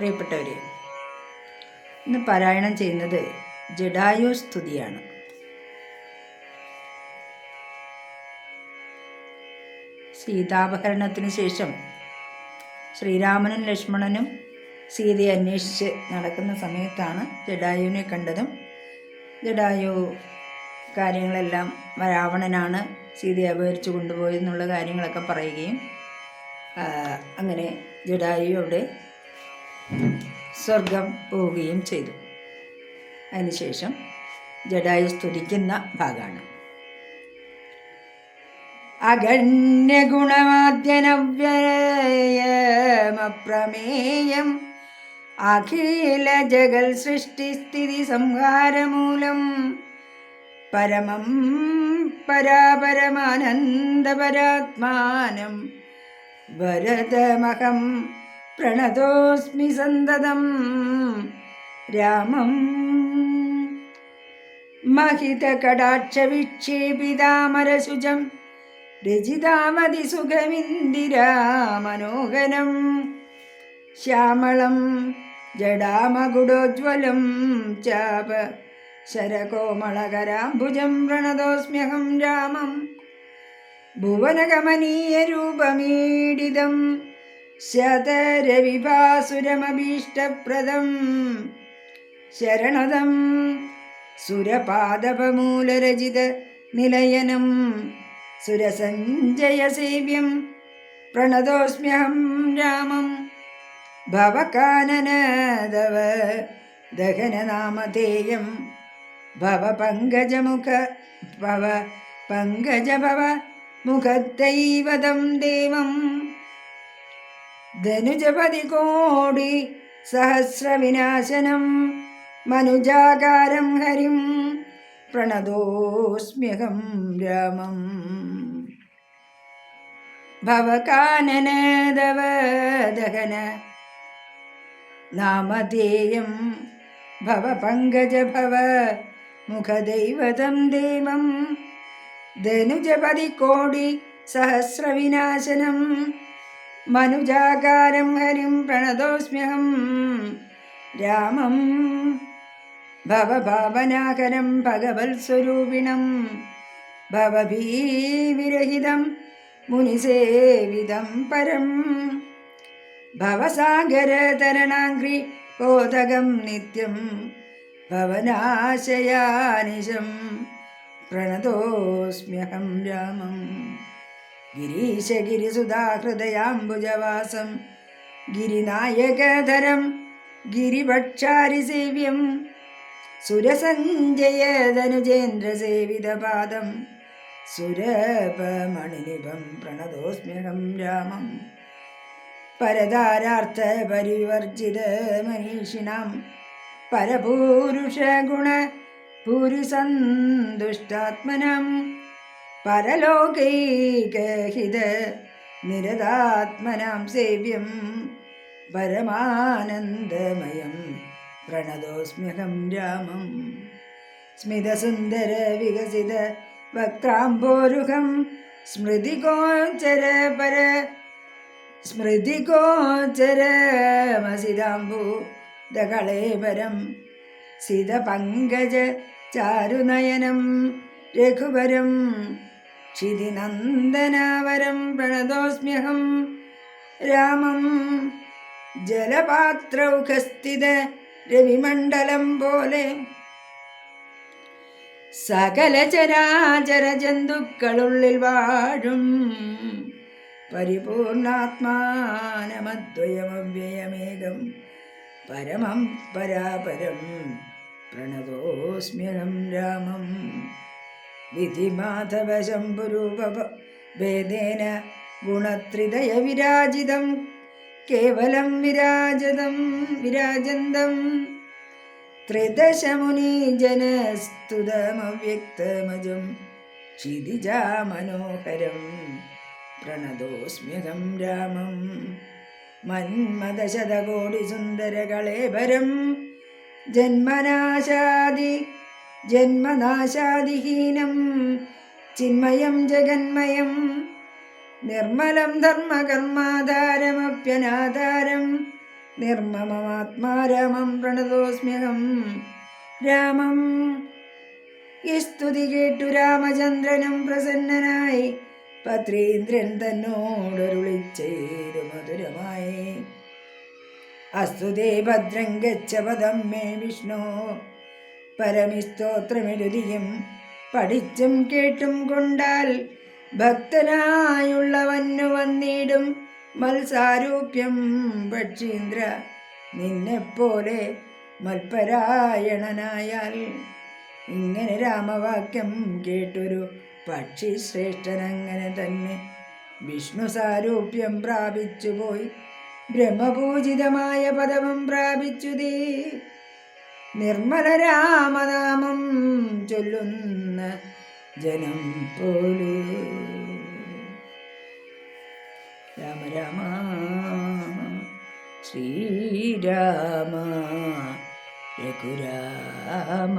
പ്രിയപ്പെട്ടവരെ ഇന്ന് പാരായണം ചെയ്യുന്നത് ജഡായു സ്തുതിയാണ്. സീതാപഹരണത്തിന് ശേഷം ശ്രീരാമനും ലക്ഷ്മണനും സീതയെ അന്വേഷിച്ച് നടക്കുന്ന സമയത്താണ് ജഡായുവിനെ കണ്ടതും. ജഡായു കാര്യങ്ങളെല്ലാം രാവണനാണ് സീതയെ അപഹരിച്ചു കൊണ്ടുപോയെന്നുള്ള കാര്യങ്ങളൊക്കെ പറയുകയും അങ്ങനെ ജഡായു അവിടെ സ്വർഗം പോവുകയും ചെയ്തു. അതിനുശേഷം ജഡായു സ്തുതിക്കുന്ന ഭാഗമാണ്. അഗണ്യഗുണമാദ്യനവ്യയമപ്രമേയം അഖില ജഗൽ സൃഷ്ടിസ്ഥിതി സംഹാരമൂലം പരമം പരാപരമാനന്ദപരാത്മാനം വരദമഹം പ്രണതോസ്മി സന്തതം രാമം महितकटाक्षविक्षेपितामरसुजं रजितामति सुखमिन्दिरामनोहरं श्यामलं जडामगुडोज्ज्वलं चाप शरकोमलकराम्बुजं प्रणतोऽस्म्यहं रामं भुवनगमनीयरूपमीडितं ശതരവിഭാസുരമഭീഷ്ടപ്രദം ശരണതം സുരപാദപമൂലരചിത നിലയനം സുരസഞ്ജയസേവ്യം പ്രണതോസ്മ്യഹം രാമം. ഭവകാനനദവ ദഹനനാമധേയം. ഭവ പങ്കജമുഖ ഭവ പങ്കജഭവ മുഖത്തൈവതം ദേവം. ധനുജപതി കോടി സഹസ്രവിനാശനം മനുജാകാരം ഹരിം പ്രണതോസ്മ്യഹം രാമം. ഭവകാനനദവദഹന നാമധേയം ഭവ പങ്കജ ഭവ മുഖദൈവതം ദേവം. ധനുജപതി കോടി സഹസ്രവിനാശനം മനുജാകാരം ഹരിം പ്രണതോസ്മ്യഹം രാമം ഭവഭാവനാകരം ഭഗവത്സ്വരൂപിണം ഭവഭീവിരഹിതം മുനിസേവിതം പരം ഭവസാഗരതരണാഗ്രി കോതകം നിത്യം ഭവനാശയാനിശം പ്രണതോസ്മ്യഹം രാമം. ഗിരീശഗിരിസുധാഹൃദയാംബുജവാസം ഗിരിനായകധരം ഗിരിഭക്ഷാരിസേവ്യം സുരസഞ്ജയതനുജേന്ദ്രസേവിതപാദം സുരപമണിനിപം പ്രണതോസ്മ്യഹം രാമം പരതാരാർത്ഥ പരിവർജിത മനീഷിണാം പരപൂരുഷഗുണ ഭൂരിസന്തുഷ്ടാത്മനം പരലോകൈകഹിത നിരതാത്മനാം സേവ്യം പരമാനന്ദമയം പ്രണതോസ്മ്യഹം രാമം സ്മിതസുന്ദര വികസിത വക്രാംബോരുഹം സ്മൃതിഗോചര പര സ്മൃതിഗോചരമസിതാംബു സിത സിതപങ്കജ ചാരുനയനം രഘുവരം ക്ഷിതിനന്ദനാവരം പ്രണതോസ്മ്യഹം. രാമം ജലപാത്രൗഖസ്ഥിത രവിമണ്ഡലം പോലെ. സകല ചരാചര ജന്തുക്കളുള്ളിൽ വാഴും പരിപൂർണാത്മാനമദ്വയമവ്യയമേകം പരമം പരാപരം പ്രണതോസ്മ്യഹം രാമം. വിധിമാധവ ശംഭുരൂപ വേദേന ഗുണത്രിതയ വിരാജിതം കേവലം വിരാജതം വിരാജന്തം. ത്രിദശമുനീജനസ്തുതമവ്യക്തമജം ക്ഷിതിജാമനോഹരം പ്രണതോസ്മ്യഹം രാമം. മന്മദശതകോടിസുന്ദരകളേവരം ജന്മനാശാദി ജന്മനാശാദിഹീനം ചിന്മയം ജഗന്മയം നിർമ്മലം ധർമ്മകർമാധാരമപ്യനാധാരം നിർമ്മമമാത്മാരാമം പ്രണതോസ്മ്യഹം രാമം. ഈ കേട്ടു രാമചന്ദ്രനും പ്രസന്നനായി പത്രീന്ദ്രൻ തന്നോടൊരുളി ചെയ്തു മധുരമായി. അസ്തുതേ ഭദ്രം ഗച്ഛ പദം മേ വിഷ്ണു. പരമിസ്തോത്രമെഴുതിയും പഠിച്ചും കേട്ടും കൊണ്ടാൽ ഭക്തനായുള്ളവന്നു വന്നിടും മത്സാരൂപ്യം. പക്ഷീന്ദ്ര നിന്നെപ്പോലെ മൽപരായണനായാൽ ഇങ്ങനെ രാമവാക്യം കേട്ടൊരു പക്ഷി ശ്രേഷ്ഠനങ്ങനെ തന്നെ വിഷ്ണു സാരൂപ്യം പ്രാപിച്ചുപോയി. ബ്രഹ്മപൂജിതമായ പദവും പ്രാപിച്ചു നിർമ്മല രാമനാമം ചൊല്ലുന്ന ജനം പോലെ. രാമ രാമ ശ്രീരാമ രഘുരാമ